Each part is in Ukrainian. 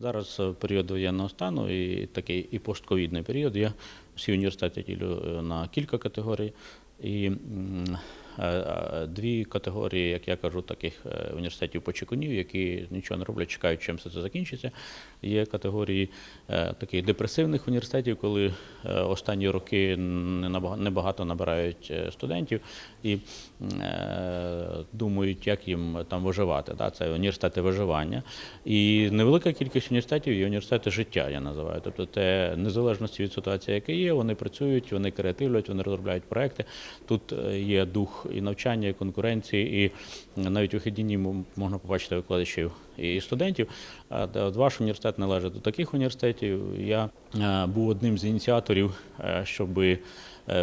Зараз е, період воєнного стану і такий і постковідний період. Я всі університети ділю е, на кілька категорій. І дві категорії, як я кажу, таких е, університетів почекунів, які нічого не роблять, чекають, чим все це закінчиться. Є категорії е, таких депресивних університетів, коли е, останні роки небагато набирають е, студентів і е, думають, як їм там виживати. Це університети виживання. І невелика кількість університетів є університети життя, я називаю. Тобто, це незалежності від ситуації, яка є, вони працюють, вони креативлять, вони розробляють проекти. Тут е, є дух і навчання, і конкуренції, і навіть у вихідні можна побачити викладачів і студентів. Ваш університет належить до таких університетів. Я е, був одним з ініціаторів, щоб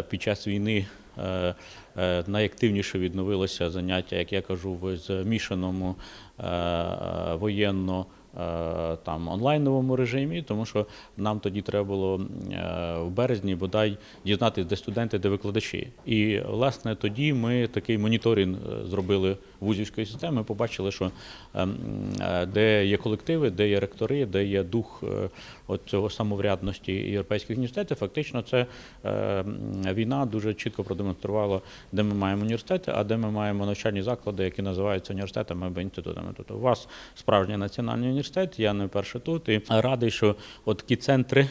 під час війни е, е, найактивніше відновилося заняття, як я кажу, в змішаному е, е, воєнно. Е, Там онлайновому режимі, тому що нам тоді треба було е, в березні бодай дізнатися, де студенти, де викладачі. І власне тоді ми такий моніторинг е, зробили вузівської системи. Побачили, що ем, е, де є колективи, де є ректори, де є дух е, цього самоврядності європейських університетів. Фактично, це е, війна дуже чітко продемонструвала, де ми маємо університети, а де ми маємо навчальні заклади, які називаються університетами або інститутами. Тобто у вас справжній національний університет, я не вперше тут і радий, що от такі центри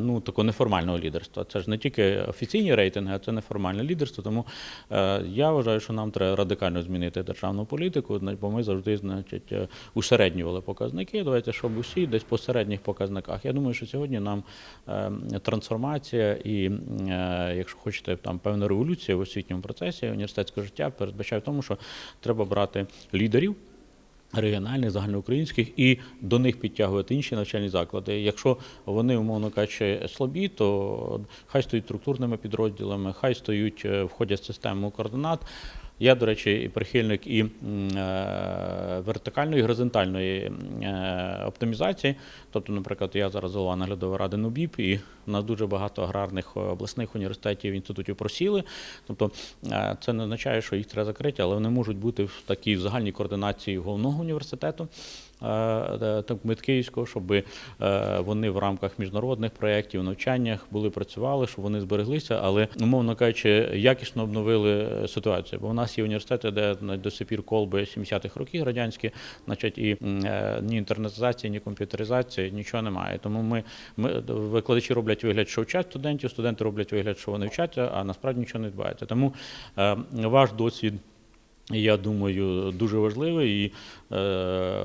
ну такого неформального лідерства. Це ж не тільки офіційні рейтинги, а це неформальне лідерство. Тому е, я вважаю, що нам треба радикально змінити державну політику, бо ми завжди, значить, е, усереднювали показники. Давайте, щоб усі десь по середніх показниках. Я думаю, що сьогодні нам е, трансформація і, е, якщо хочете, там певна революція в освітньому процесі університетського життя передбачає в тому, що треба брати лідерів регіональних, загальноукраїнських і до них підтягувати інші навчальні заклади. Якщо вони, умовно кажучи, слабі, то хай стають структурними підрозділами, хай стають, е, входять в систему координат. Я, до речі, і прихильник і е, вертикальної, і горизонтальної е, оптимізації. Тобто, наприклад, я зараз голова наглядової ради НУБІП, і у нас дуже багато аграрних е, обласних університетів, інститутів просіли. Тобто це не означає, що їх треба закрити, але вони можуть бути в такій загальній координації головного університету. Е, е, так, Медкиївського, щоб е, вони в рамках міжнародних проєктів, навчаннях були працювали, щоб вони збереглися, але умовно кажучи, якісно обновили ситуацію. Бо у нас є університети, де до сих пір колби 70-х років радянські, значить, і ні інтернетизації, ні комп'ютеризації, нічого немає. Тому ми, ми викладачі роблять вигляд, що вчать студентів, студенти роблять вигляд, що вони вчаться, а насправді нічого не відбувається. Тому ваш досвід. Я думаю, дуже важливий і е,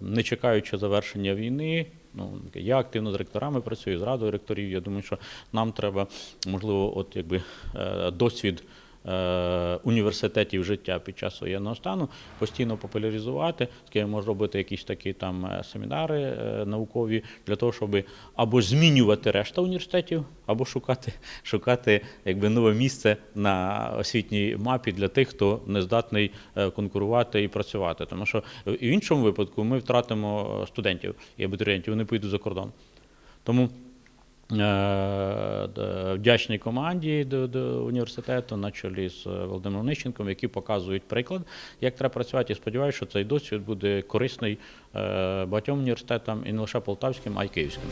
не чекаючи завершення війни. Ну я активно з ректорами працюю з радою ректорів. Я думаю, що нам треба можливо, от якби е, досвід. Е, Університетів життя під час воєнного стану постійно популяризувати, ким робити якісь такі там е, семінари е, наукові для того, щоб або змінювати решта університетів, або шукати, шукати якби нове місце на освітній мапі для тих, хто не здатний конкурувати і працювати. Тому що в іншому випадку ми втратимо студентів і абітурієнтів, вони поїдуть за кордон. Тому е, вдячний команді до, до університету на чолі з е, Володимиром Нищенком, які показують приклад, як треба працювати. І сподіваюся, що цей досвід буде корисний е, багатьом університетам і не лише полтавським, а й київським.